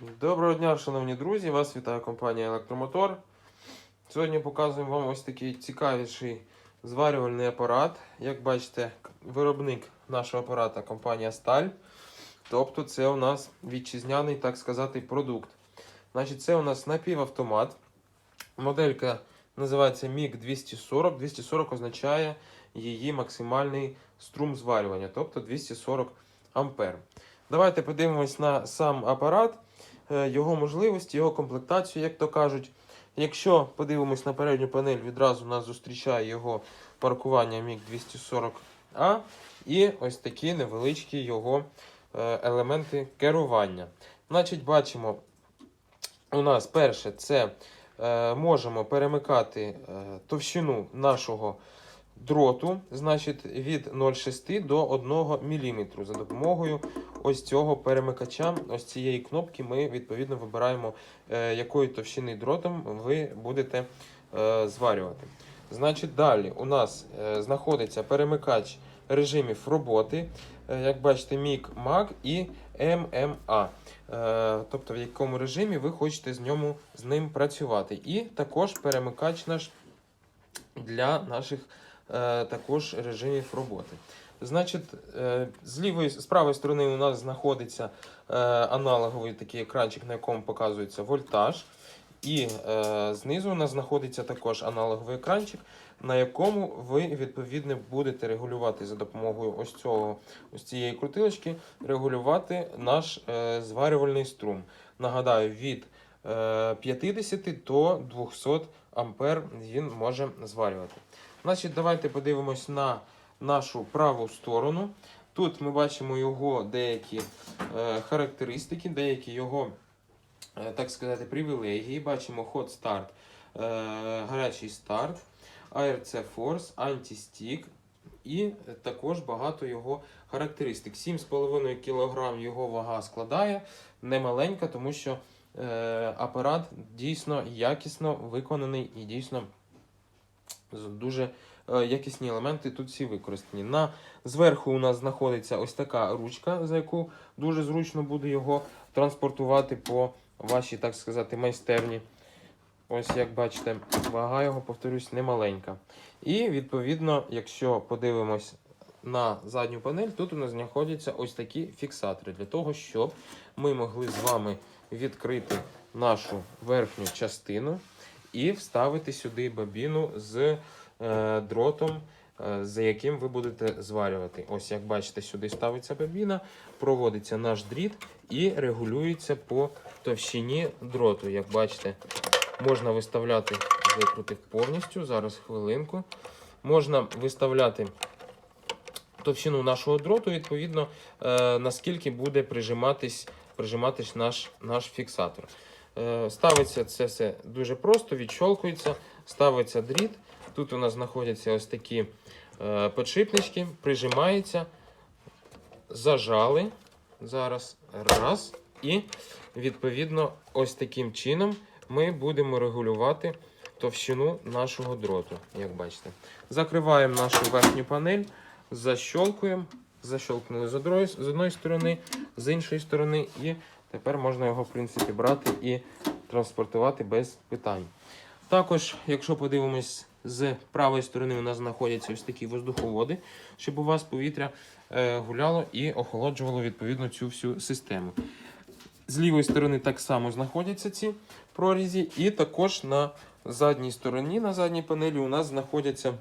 Доброго дня, шановні друзі! Вас вітає компанія Електромотор. Сьогодні показуємо вам ось такий цікавіший зварювальний апарат. Як бачите, виробник нашого апарата компанія Сталь. Тобто це у нас вітчизняний, так сказати, продукт. Значить, це у нас напівавтомат. Моделька називається MIG 240. 240 означає її максимальний струм зварювання, тобто 240 ампер. Давайте подивимось на сам апарат, його можливості, його комплектацію, як то кажуть. Якщо подивимось на передню панель, відразу нас зустрічає його паркування MiG 240A і ось такі невеличкі його е, елементи керування. Значить, бачимо, у нас перше це е, можемо перемикати е, товщину нашого дроту, значить, від 0,6 до 1 мм за допомогою ось цього перемикача, ось цієї кнопки, ми відповідно вибираємо, е, якої товщини дротом ви будете е, зварювати. Значить, далі у нас е, знаходиться перемикач режимів роботи, як бачите, MIG, MAG і MMA. Е, тобто в якому режимі ви хочете з, ньому, з ним працювати. І також перемикач наш для наших також режимів роботи. Значить, е, з лівої з правої сторони у нас знаходиться е, аналоговий такий екранчик, на якому показується вольтаж. І е, знизу у нас знаходиться також аналоговий екранчик, на якому ви відповідно будете регулювати за допомогою ось цього ось цієї крутилочки, регулювати наш е, зварювальний струм. Нагадаю, від е, 50 до 200 ампер він може зварювати. Значить, давайте подивимось на нашу праву сторону. Тут ми бачимо його деякі е, характеристики, деякі його, е, так сказати, привілегії. Бачимо Hot Start, е, гарячий старт, ARC Force, Anti-Stick і також багато його характеристик. 7,5 кг його вага складає, немаленька, тому що е, апарат дійсно якісно виконаний і дійсно дуже якісні елементи тут всі використані. На, зверху у нас знаходиться ось така ручка, за яку дуже зручно буде його транспортувати по вашій, так сказати, майстерні. Ось як бачите, вага його, повторюсь, немаленька. І відповідно, якщо подивимось на задню панель, тут у нас знаходяться ось такі фіксатори для того, щоб ми могли з вами відкрити нашу верхню частину і вставити сюди бобіну з е, дротом, е, за яким ви будете зварювати. Ось як бачите, сюди ставиться бобіна, проводиться наш дріт і регулюється по товщині дроту. Як бачите, можна виставляти, викрутив повністю. Зараз хвилинку. Можна виставляти товщину нашого дроту, відповідно, е, наскільки буде прижиматись, прижиматись наш, наш фіксатор. Е, Ставиться це все дуже просто, відщолкується, ставиться дріт. Тут у нас знаходяться ось такі е, подшипнички, прижимається, зажали. Зараз раз. І відповідно, ось таким чином ми будемо регулювати товщину нашого дроту, як бачите. Закриваємо нашу верхню панель, защолкуємо. Защолкнули з одної сторони, з іншої сторони, і тепер можна його, в принципі, брати і транспортувати без питань. Також, якщо подивимось, з правої сторони у нас знаходяться ось такі воздуховоди, щоб у вас повітря е, гуляло і охолоджувало відповідно цю всю систему. З лівої сторони так само знаходяться ці прорізі, і також на задній стороні, на задній панелі, у нас знаходяться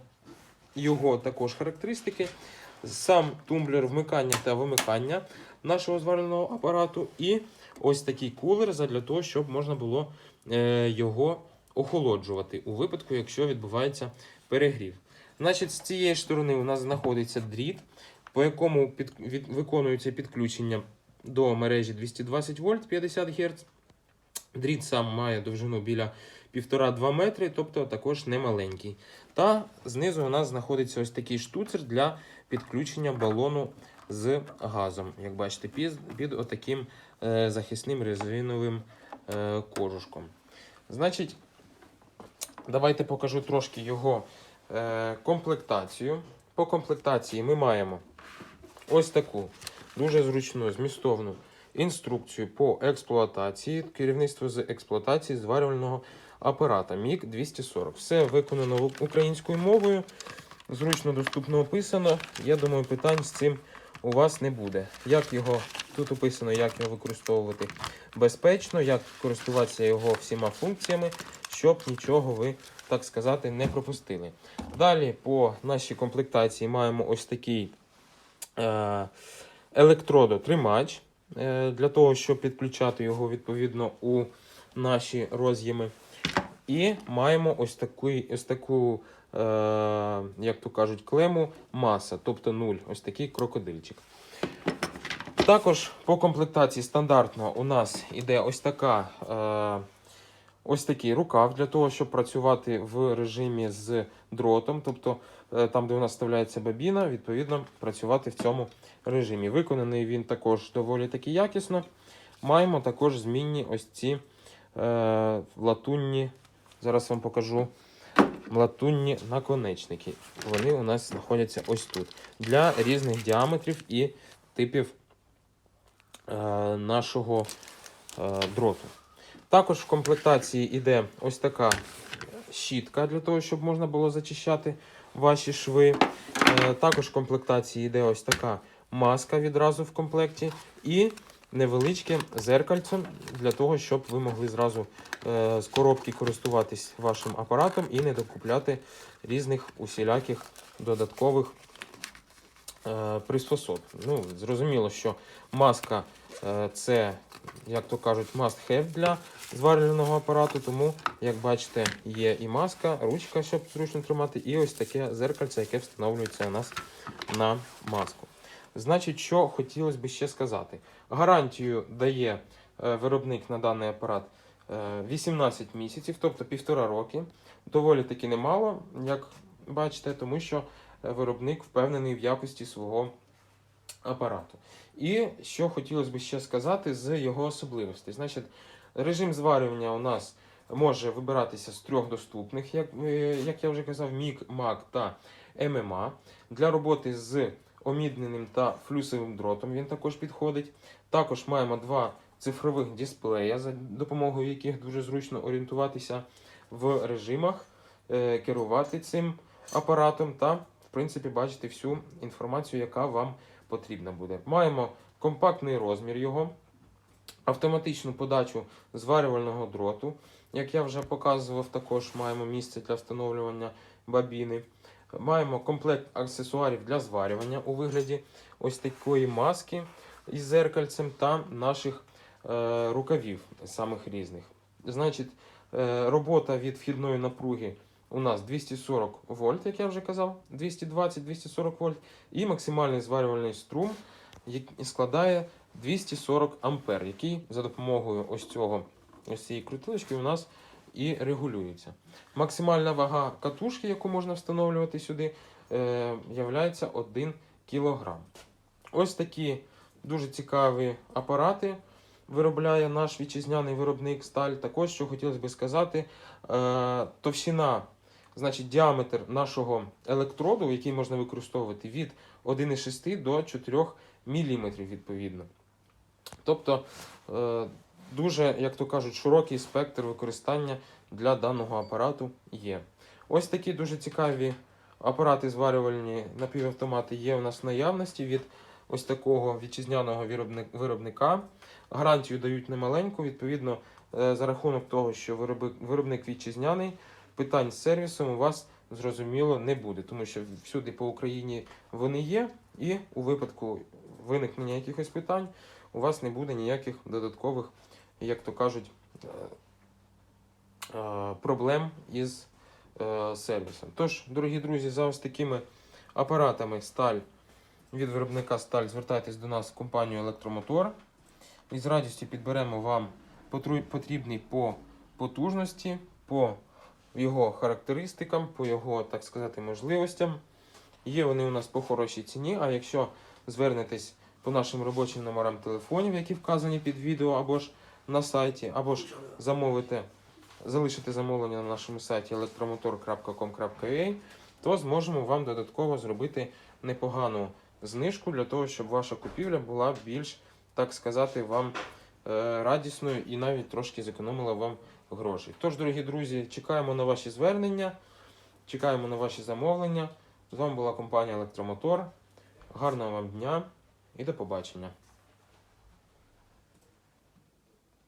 його також характеристики. Сам тумблер вмикання та вимикання нашого зварювального апарату, і ось такий кулер для того, щоб можна було е, його охолоджувати у випадку, якщо відбувається перегрів. Значить, з цієї сторони у нас знаходиться дріт, по якому під, від, виконується підключення до мережі 220 вольт 50 Гц. Дріт сам має довжину біля 1,5-2 метри, тобто також не маленький. Та знизу у нас знаходиться ось такий штуцер для підключення балону з газом. Як бачите, під, під отаким е, захисним резиновим е, кожушком. Значить, давайте покажу трошки його е, комплектацію. По комплектації ми маємо ось таку дуже зручну, змістовну інструкцію по експлуатації, керівництво з експлуатації зварювального апарата МІГ 240. Все виконано українською мовою, зручно доступно описано. Я думаю, питань з цим у вас не буде. Як його тут описано, як його використовувати безпечно, як користуватися його всіма функціями, щоб нічого ви, так сказати, не пропустили. Далі по нашій комплектації маємо ось такий е, електродотримач е, для того, щоб підключати його відповідно у наші роз'єми. І маємо ось, такий, ось таку, е, як то кажуть, клему маса, тобто 0, ось такий крокодильчик. Також по комплектації стандартно у нас іде ось така. Е, Ось такий рукав для того, щоб працювати в режимі з дротом, тобто е, там, де у нас вставляється бабіна, відповідно працювати в цьому режимі. Виконаний він також доволі таки якісно. Маємо також змінні ось ці е, латунні, зараз вам покажу латунні наконечники. Вони у нас знаходяться ось тут. Для різних діаметрів і типів е, нашого е, дроту. Також в комплектації йде ось така щітка для того, щоб можна було зачищати ваші шви. Е, Також в комплектації йде ось така маска відразу в комплекті. І невеличке зеркальце для того, щоб ви могли зразу е, з коробки користуватись вашим апаратом і не докупляти різних усіляких додаткових е, приспособ. Ну, зрозуміло, що маска це, як то кажуть, must have для зварювального апарату, тому, як бачите, є і маска, ручка, щоб зручно тримати, і ось таке зеркальце, яке встановлюється у нас на маску. Значить, що хотілося б ще сказати. Гарантію дає е, виробник на даний апарат е, 18 місяців, тобто півтора роки. Доволі таки немало, як бачите, тому що е, виробник впевнений в якості свого апарату. І що хотілося б ще сказати з його особливостей. Значить, режим зварювання у нас може вибиратися з трьох доступних, як, е, як я вже казав, MIG, MAG та MMA. Для роботи з омідненим та флюсовим дротом він також підходить. Також маємо два цифрових дисплея, за допомогою яких дуже зручно орієнтуватися в режимах, е, керувати цим апаратом та, в принципі, бачити всю інформацію, яка вам потрібна буде. Маємо компактний розмір його, автоматичну подачу зварювального дроту. Як я вже показував, також маємо місце для встановлювання бабіни. Маємо комплект аксесуарів для зварювання у вигляді ось такої маски із зеркальцем та наших е, рукавів самих різних. Значить, е, робота від вхідної напруги у нас 240 вольт, як я вже казав, 220-240 вольт, і максимальний зварювальний струм складає 240 ампер, який за допомогою ось цього ось цієї крутилочки у нас і регулюється. Максимальна вага катушки, яку можна встановлювати сюди, являється 1 кг. Ось такі дуже цікаві апарати виробляє наш вітчизняний виробник сталь. Також, що хотілося би сказати, е, товщина, значить діаметр нашого електроду, який можна використовувати від 1,6 до 4 мм відповідно. Тобто е, дуже, як то кажуть, широкий спектр використання для даного апарату є. Ось такі дуже цікаві апарати зварювальні напівавтомати є у нас в наявності від ось такого вітчизняного виробника. Гарантію дають немаленьку, відповідно, е, за рахунок того, що виробник вітчизняний, питань з сервісом у вас зрозуміло не буде, тому що всюди по Україні вони є, і у випадку виникнення якихось питань у вас не буде ніяких додаткових, як то кажуть, е, е, проблем із е, сервісом. Тож, дорогі друзі, за ось такими апаратами сталь від виробника сталь звертайтесь до нас в компанію Електромотор. І з радістю підберемо вам потрібний по потужності, по його характеристикам, по його, так сказати, можливостям. Є вони у нас по хорошій ціні. А якщо звернетесь по нашим робочим номерам телефонів, які вказані під відео, або ж на сайті, або ж замовите, залишите замовлення на нашому сайті elektromotor.com.ua, то зможемо вам додатково зробити непогану знижку для того, щоб ваша купівля була більш так сказати, вам е, радісною і навіть трошки зекономила вам грошей. Тож, дорогі друзі, чекаємо на ваші звернення, чекаємо на ваші замовлення. З вами була компанія Електромотор. Гарного вам дня і до побачення.